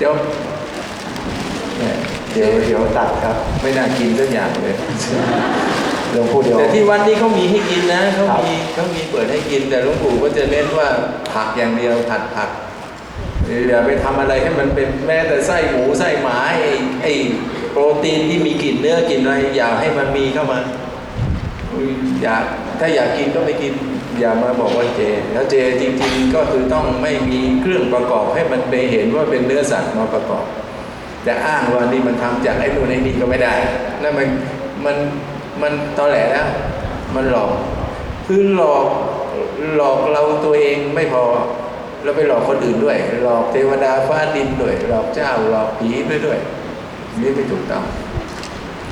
เจ้าเนี่ยเดี๋ยวเดี๋ยวตัดครับ ไม่น่ากินสักอย่างเลยหลวงปู่เดียวแต่ที่วัดนี้เขามีให้กินนะเขาครับมีเขามีเปิดให้กิน แต่หลวงปู่ก็จะเน้นว่าผักอย่างเดียวผัดผักอย่าไปทำอะไรให้มันเป็นแม้แต่ไส้หมูไส้หมาไอ้ไอ้โปรตีนที่มีกลิ่นเนื้อกลิ่นอะไรอย่าให้มันมีเข้ามาอยากถ้าอยากกินก็ไม่กิน อย่ามาบอกว่าเจ แล้วเจจริงๆก็คือต้องไม่มีเครื่องประกอบให้มันไปเห็นว่าเป็นเนื้อสัตว์มาประกอบ จะอ้างว่านี่มันทำจากไอ้นู่นไอ้นี่ก็ไม่ได้นั่นมันมันมันตอแหลแล้ว มันหลอก คือหลอกหลอกเราตัวเองไม่พอ เราไปหลอกคนอื่นด้วย หลอกเทวดาฟ้าดินด้วย หลอกเจ้าหลอกผีด้วยด้วยนี่ไม่ถูกต้อง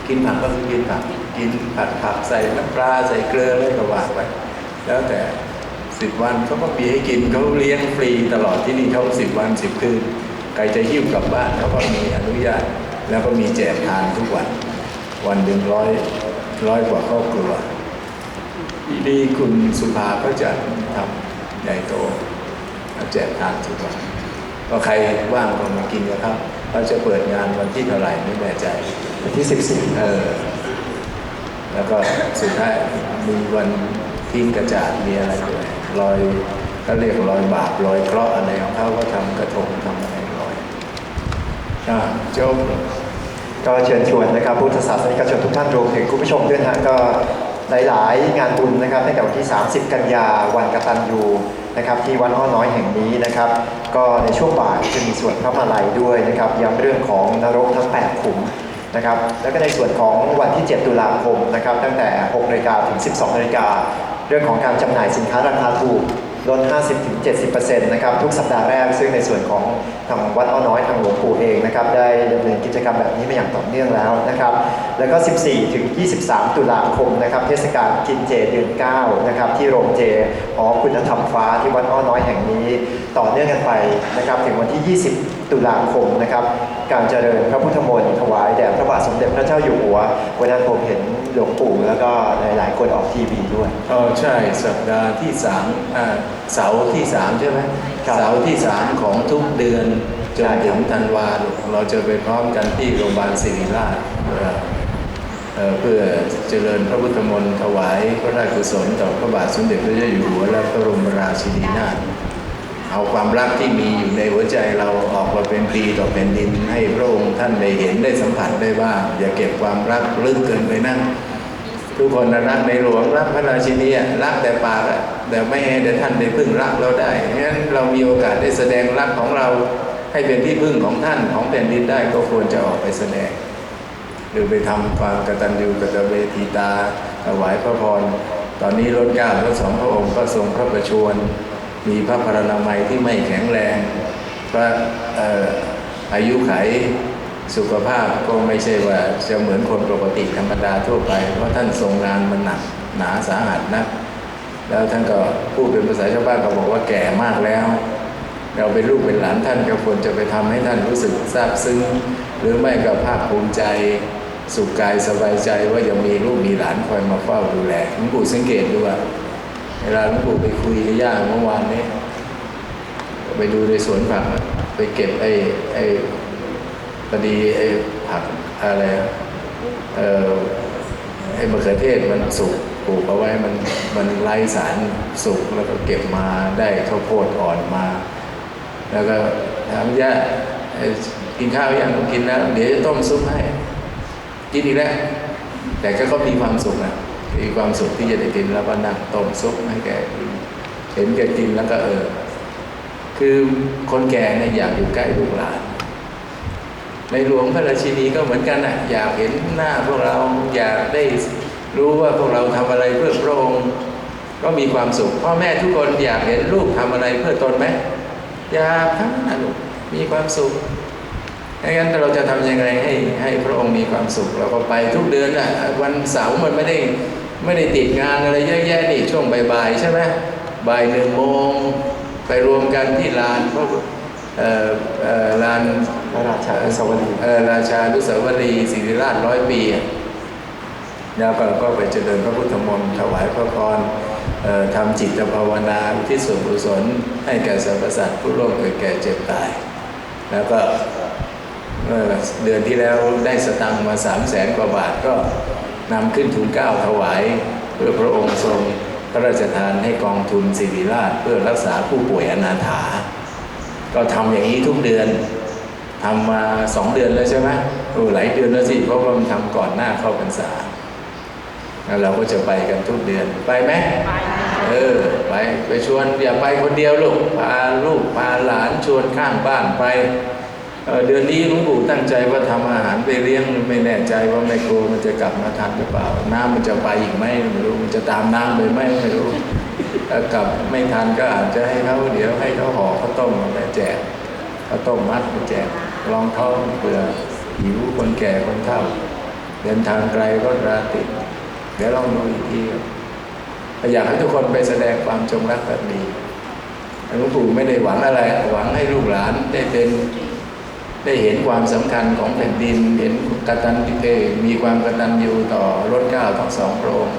กินผักก็คือกินผัก กินผัดผักใส่น้ำปลาใส่เกลืออะไรก็ว่าไป แล้วแต่สิบวันเขาก็มีให้กินเขาเลี้ยงฟรีตลอดที่นี่เขาสิบวันสิบคืนใครจะหิ้วกลับบ้านเขาก็มีอนุญาต แล้วก็มีแจกทานทุกวัน วันหนึ่งร้อยร้อยกว่าครอบครัวปีนี้คุณสุภาก็จะทำใหญ่โตแล้วแจกทานทุกวันก็ใครว่างก็มากินนะครับเขาจะเปิดงานวันที่เท่าไหร่ไม่แน่ใจวันที่14เออแล้วก็สุดท้ายมีวัน ทิ้งกระจาดมีอะไรด้วยลอยก็เรียกลอยบาปลอยเคราะห์อะไรของเขาก็ทำกระทงทำอะไรลอยอ่าจบก็เชิญชวนนะครับพุทธศาสนิกชนทุกท่านรวมถึงคุณผู้ชมด้วยนะฮะก็หลาย ๆ งานบุญนะครับตั้งแต่วันที่ 30 กันยาวันกตัญญูนะครับที่วัดอ้อน้อยแห่งนี้นะครับ ก็ในช่วงบ่ายจะมีส่วนพระมาลัยด้วยนะครับย้ำเรื่องของนรกทั้ง 8 ขุมนะครับแล้วก็ในส่วนของวันที่ 7 ตุลาคมนะครับตั้งแต่6นาฬิกาถึง 12นาฬิกา เรื่องของการจำหน่ายสินค้าราคาถูก ลด 50-70%นะครับทุกสัปดาห์แรก ซึ่งในส่วนของทางวัดอ้อน้อยทางหลวงปู่เองนะครับได้ดำเนินกิจกรรมแบบนี้มาอย่างต่อเนื่องแล้วนะครับ แล้วก็ 14ถึง23 ตุลาคมนะครับเทศกาลกินเจเดือน9นะครับที่โรงเจหอคุณธรรมฟ้าที่วัดอ้อน้อยแห่งนี้ ต่อเนื่องกันไปนะครับถึงวันที่ 20 ตุลาคมนะครับการเจริญพระพุทธมนต์ถวายแด่พระบาทสมเด็จพระเจ้าอยู่หัววันนั้นผมเห็นหลวงปู่แล้วก็หลายๆคนออกทีวีด้วยเออใช่สัปดาห์ที่สาม เสาร์ที่สามใช่ไหมครับเสาร์ที่สามของทุกเดือนจใช่นคถึรับงธันวาเราจะไปพร้อมกันที่โรงพยาบาลศิริราชเพื่อเอ่อเพื่อเจริญพระพุทธมนต์ถวายพระราชกุศลต่อพระบาทสมเด็จพระเจ้าอยู่หัวและพระบรมราชินีนาถเอาความรักที่มีอยู่ในหัวใจเราออกมาเป็นปรีต่อแผ่นดินให้พระองค์ท่านได้เห็นได้สัมผัสได้ว่า อย่าเก็บความรักลึกเกินไปนั่น ทุกคนรักในหลวงรักพระราชินีรักแต่ปากแต่ไม่ให้แต่ท่านได้พึ่งรักเราได้งั้นเรามีโอกาสได้แสดงรักของเราให้เป็นที่พึ่งของท่านของแผ่นดินได้ก็ควรจะออกไปแสดง หรือไปทำความกตัญญูกตเวทีตาถวายพระพรตอนนี้รถกล้าทั้งสองพระองค์ก็ทรงพระประชวรมีพระพรณามัยที่ไม่แข็งแรงพระอออายุไข สุขภาพก็ไม่ใช่ว่าจะเหมือนคนปกติธรรมดาทั่วไป เพราะท่านทรงงานมันหนักหนาสาหัสนะ แล้วท่านก็พูดเป็นภาษาชาวบ้านก็บอกว่าแก่มากแล้ว เราเป็นลูกเป็นหลานท่านก็ควรจะไปทำให้ท่านรู้สึกซาบซึ้ง หรือไม่ก็ภาคภูมิใจสุขกายสบายใจว่ายังมีลูกมีหลานคอยมาเฝ้าดูแลหลวงปู่สังเกตดูว่าเวลาหลวงปู่ไปคุยกับย่าเมื่อวานนี้ไปดูในสวนผักไปเก็บไอ้ไอ้ พอดีไอ้ผักอะไรเออไอ้มะเขือเทศมันสุกปลูกเอาไว้มันมันไร้สารสุกแล้วก็เก็บมาได้ข้าวโพดอ่อนมา แล้วก็ถามย่ากินข้าวยังกินแล้ว เดี๋ยวจะต้มซุปให้ กินอีกแล้วแต่ก็ก็มีความสุขนะมีความสุขที่จะได้กินแล้วก็นั่งต้มซุปให้แกเห็นแกกินแล้วก็เออ คือคนแก่เนี่ยอยากอยู่ใกล้ลูกหลาน ในหลวงพระราชินีก็เหมือนกันนะอยากเห็นหน้าพวกเราอยากได้รู้ว่าพวกเราทำอะไรเพื่อพระองค์ก็มีความสุขพ่อแม่ทุกคนอยากเห็นลูกทำอะไรเพื่อตนไหมอยากทั้งนั้นลูกมีความสุขดังนั้นเราจะทำยังไงให้ให้พระองค์มีความสุข เราก็ไปทุกเดือนอะวันเสาร์มันไม่ได้ไม่ได้ติดงานอะไรเยอะแยะนี่ช่วงบ่ายๆใช่ไหมบ่ายหนึ่งโมงไปรวมกันที่ลานพระเอ่อเอ่อลาน พระราชาอนุสาวรีย์เออราชานุสาวรีย์ศิริราชร้อยปีแล้วก็ก็ไปเจริญพระพุทธมนต์ถวายพระพรเอ่อทำจิตภาวนาที่ส่วนกุศลให้แก่สรรพสัตว์ผู้ร่วมเกิดแก่เจ็บตาย แล้วก็เดือนที่แล้วได้สตังค์มาสามแสนกว่าบาทก็นำขึ้นทุนเก้าถวาย เพื่อพระองค์ทรงพระราชทานให้กองทุนศิริราชเพื่อรักษาผู้ป่วยอนาถา ก็ทำอย่างนี้ทุกเดือน ทำมาสองเดือนแล้วใช่ไหมโอ้หลายเดือนแล้วสิเพราะว่ามันทำก่อนหน้าเข้าพรรษาแล้วเราก็จะไปกันทุกเดือนไปไหมเออไปไปชวนอย่าไปคนเดียวลูกพาลูกพาหลานชวนข้างบ้านไปเอ่อเดือนนี้หลวงปู่ตั้งใจว่าทำอาหารไปเลี้ยงไม่แน่ใจว่าแม่ครูมันจะกลับมาทันหรือเปล่า น้ำมันจะไปอีกไหมไม่รู้มันจะตามน้ำไปไหมไม่รู้ถ้ากลับไม่ทันก็อาจจะให้เขาเดี๋ยวให้เขาห่อข้าวต้มมาแจก ข้าวต้มมัดมาแจกรองท้องเผื่อหิวคนแก่คนเฒ่า เดินทางไกลก็ราติดเดี๋ยวลองดูอีกทีอยากให้ทุกคนไปแสดงความจงรักภักดีหลวงปู่ไม่ได้หวังอะไร หวังให้ลูกหลานได้เป็นได้เห็นความสำคัญของแผ่นดิน เห็นกตัญญูเอมีความกตัญญูต่อรถเก้าทั้งสองพรงค์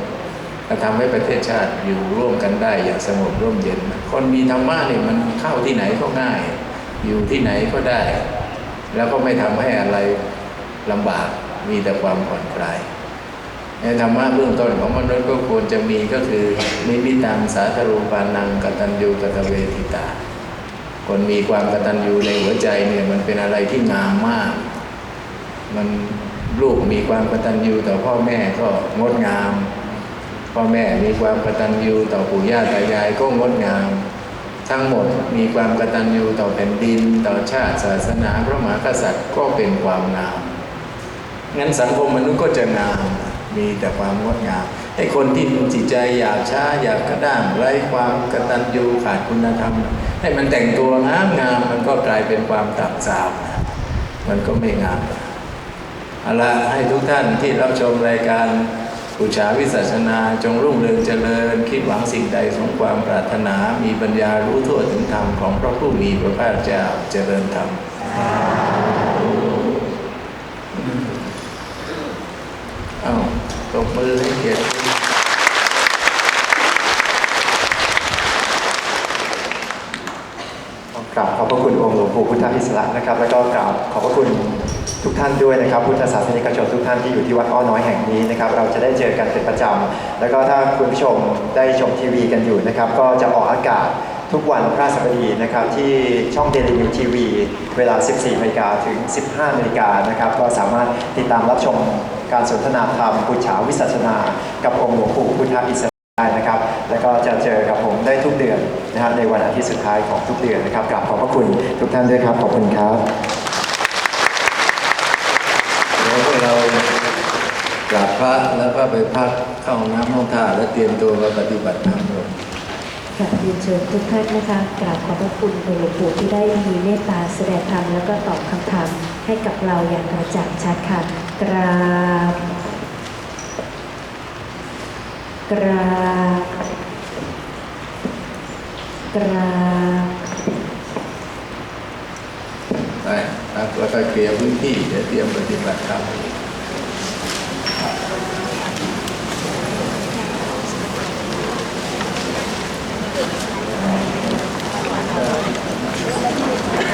และทำให้ประเทศชาติอยู่ร่วมกันได้อย่างสงบร่มเย็น คนมีธรรมะเนี่ยมันเข้าที่ไหนก็ง่าย อยู่ที่ไหนก็ได้ แล้วก็ไม่ทำให้อะไรลำบากมีแต่ความผ่อนคลายในธรรมะเบื้องต้นของมนุษย์ก็ควรจะมีก็คือมิมิตังสาธรูปานังกตัญญูกตเวทิตา คนมีความกตัญญูในหัวใจเนี่ยมันเป็นอะไรที่งามมาก มันลูกมีความกตัญญูต่อพ่อแม่ก็งดงาม พ่อแม่มีความกตัญญูต่อปู่ย่าตายายก็งดงาม ทั้งหมดมีความกตัญญูต่อแผ่นดิน ต่อชาติศาสนาพระมหากษัตริย์ก็เป็นความงาม งั้นสังคมมนุษย์ก็จะงาม มีแต่ความงดงามให้คนที่มีจิตใจอยากช้าอยากกระด้างไร้ความกตัญญูขาดคุณธรรม ให้มันแต่งตัวงามงามมันก็กลายเป็นความต่ำสาวมันก็ไม่งามเอาละให้ทุกท่านที่รับชมรายการ อุชาวิสัชนาจงรุ่งเรืองเจริญ คิดหวังสิ่งใดสมความปรารถนามีปัญญารู้ทั่วถึงธรรมของพระผู้มีพระภาคเจ้าเจริญธรรมเอาตบมือให้เกียรติ กราบขอบพระคุณองค์หลวงปู่พุทธอิสระนะครับ แล้วก็กราบขอบพระคุณทุกท่านด้วยนะครับ พุทธศาสนิกชนทุกท่านที่อยู่ที่วัดอ้อน้อยแห่งนี้นะครับ เราจะได้เจอกันเป็นประจำแล้วก็ถ้าคุณผู้ชมได้ชมทีวีกันอยู่นะครับ ก็จะออกอากาศทุกวันพระสัปดีนะครับที่ช่องเดลินิวทีวีเวลา 14นาฬิกาถึง 15นาฬิกานะครับก็สามารถติดตามรับชมการสนทนาธรรมปุจฉาวิสัชนา กับองค์หลวงปู่พุทธอิสระ ได้นะครับ แล้วก็จะเจอกับผมได้ทุกเดือนนะครับในวันอาทิตย์สุดท้ายของทุกเดือนนะครับกราบขอบพระคุณทุกท่านด้วยครับ ขอบคุณครับเดี๋ยวพวกเรากราบพระแล้วก็ไปพักเข้าห้องน้ำห้องท่าแล้วเตรียมตัวมาปฏิบัติธรรมเลยกราบเรียนเชิญทุกท่านนะคะกราบขอบพระคุณหลวงปู่ที่ได้มีเมตตาแสดงธรรมแล้วก็ตอบคำถามให้กับเราอย่างกระจ่างชัดค่ะกราบ กราบกราบไปพักแล้วก็เคลียร์พื้นที่เดี๋ยวเตรียมปฏิบัติธรรม